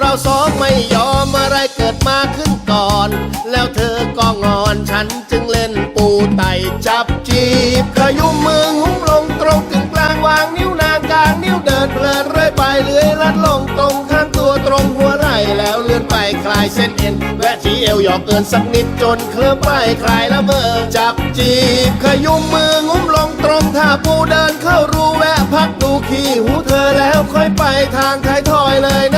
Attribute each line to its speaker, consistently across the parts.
Speaker 1: เราสองไม่ยอมอะไรเกิดมาขึ้นก่อน แล้วเธอก็งอนฉันจึงเล่นปูไตจับจีบขยุมมืองุ้มลงตรงกึ่งกลางวางนิ้วนางกลางนิ้วเดินเพลินเรื่อยไปเลื้อยลัดลงตรงข้างตัวตรงหัวไหล่แล้วเลื่อนไปคลายเส้นเอ็นแวะที่เอวหยอกเอินสักนิดจนเคลิ้มไปคลายละเมอจับจีบขยุมมืองุ้มลงตรงท่าปูเดินเข้ารูแวะพักดูขี้หูเธอแล้วค่อยไปทางท้ายทอยเลย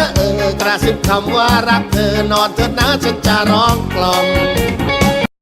Speaker 1: กระซิบคำว่ารักเธอนอนเถิดนะฉันจะร้องกล่อม